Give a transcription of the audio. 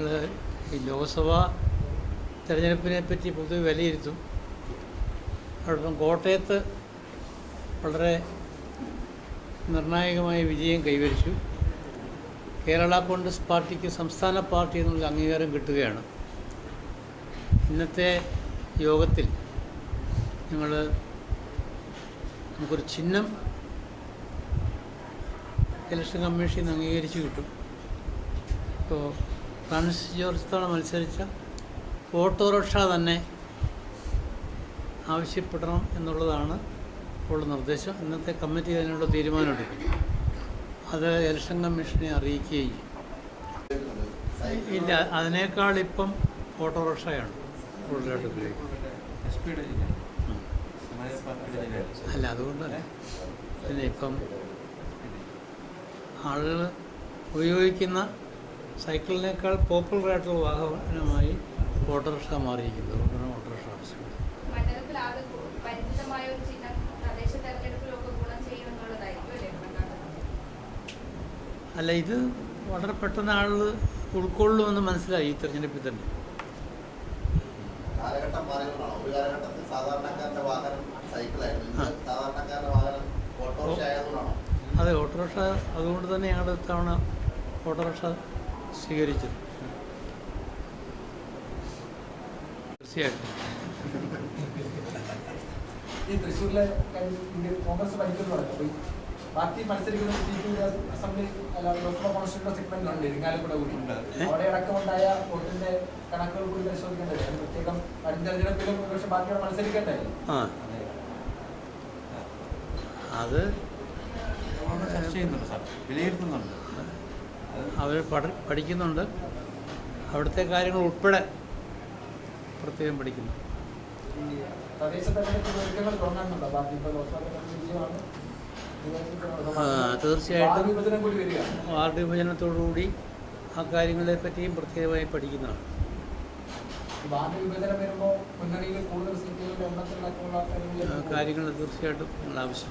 ഞങ്ങൾ ഈ ലോക്സഭാ തെരഞ്ഞെടുപ്പിനെ പറ്റി പൊതുവെ വിലയിരുത്തും. അതോടൊപ്പം കോട്ടയത്ത് വളരെ നിർണായകമായ വിജയം കൈവരിച്ചു. കേരള കോൺഗ്രസ് പാർട്ടിക്ക് സംസ്ഥാന പാർട്ടി എന്നുള്ള അംഗീകാരം കിട്ടുകയാണ്. ഇന്നത്തെ യോഗത്തിൽ ഞങ്ങൾ നമുക്കൊരു ചിഹ്നം ഇലക്ഷൻ കമ്മീഷൻ അംഗീകരിച്ച് കിട്ടും. ഇപ്പോൾ ഫ്രാൻസിസ് ജോർജ് തവണ മത്സരിച്ച ഓട്ടോറിക്ഷ തന്നെ ആവശ്യപ്പെടണം എന്നുള്ളതാണ് ഉള്ള നിർദ്ദേശം. ഇന്നത്തെ കമ്മിറ്റി അതിനുള്ള തീരുമാനമെടുക്കും. അത് ഇലക്ഷൻ കമ്മീഷനെ അറിയിക്കുകയും ഇല്ല അതിനേക്കാൾ ഇപ്പം ഓട്ടോറിക്ഷയാണ് കൂടുതലായിട്ട് ഉപയോഗിക്കുന്നത് അല്ല അതുകൊണ്ടല്ല. പിന്നെ ഇപ്പം ആളുകൾ ഉപയോഗിക്കുന്ന സൈക്കിളിനേക്കാൾ പോപ്പുലർ ആയിട്ടുള്ള വാഹനമായി ഓട്ടോറിക്ഷ മാറിയിരിക്കുന്നത് അതുകൊണ്ടാണ് ഓട്ടോറിക്ഷ ആവശ്യം അല്ലേ? ഇത് വളരെ പെട്ടെന്ന് ആളുകൾ ഉൾക്കൊള്ളുമെന്ന് മനസ്സിലായി ഈ തെരഞ്ഞെടുപ്പിൽ തന്നെ. കാലഘട്ടം മാറിയതുകൊണ്ടാണ്? ഒരു കാലഘട്ടത്തിൽ സാധാരണക്കാരന്റെ വാഹനം സൈക്കിളായിരുന്നു. ഇന്ന് ആ. സാധാരണക്കാരന്റെ വാഹനം ഓട്ടോറിക്ഷ ആയതുകൊണ്ടാണോ? അതെ ഓട്ടോറിക്ഷ അതുകൊണ്ട് തന്നെ ഞങ്ങളുടെ ഇത്തവണ ഓട്ടോറിക്ഷ സ്വീകരിച്ചത്. തീർച്ചയായിട്ടും. ഈ തൃശ്ശൂരിലെ ഇന്ത്യ കോൺഗ്രസ് മത്സരിക്കുന്ന അസംബ്ലി അല്ല ലോക്സഭാ കോൺസ്റ്റിറ്റ്യൂഷൻ സെഗ്മെന്റിലുണ്ട് ഇരിങ്ങാലക്കുട കൂടി. ഏ? അവിടെ അടക്കമുണ്ടായ വോട്ടിന്റെ കണക്കുകൾ കൂടി പരിശോധിക്കേണ്ടത് അതിന് പ്രത്യേകം വരും തെരഞ്ഞെടുപ്പിലും ഒരുപക്ഷെ പാർട്ടിയോട് മത്സരിക്കണ്ടേ ആ. അത്. ചർച്ച ചെയ്യുന്നുണ്ട് സാർ. വിലയിരുത്തുന്നുണ്ട്. അവർ പഠ പഠിക്കുന്നുണ്ട്. അവിടുത്തെ കാര്യങ്ങൾ ഉൾപ്പെടെ പ്രത്യേകം പഠിക്കുന്നു. തീർച്ചയായിട്ടും. വാർഡ് വിഭജനത്തോടുകൂടി ആ കാര്യങ്ങളെ പറ്റിയും പ്രത്യേകമായി പഠിക്കുന്നതാണ്. കാര്യങ്ങൾ തീർച്ചയായിട്ടും മുന്നണിയിൽ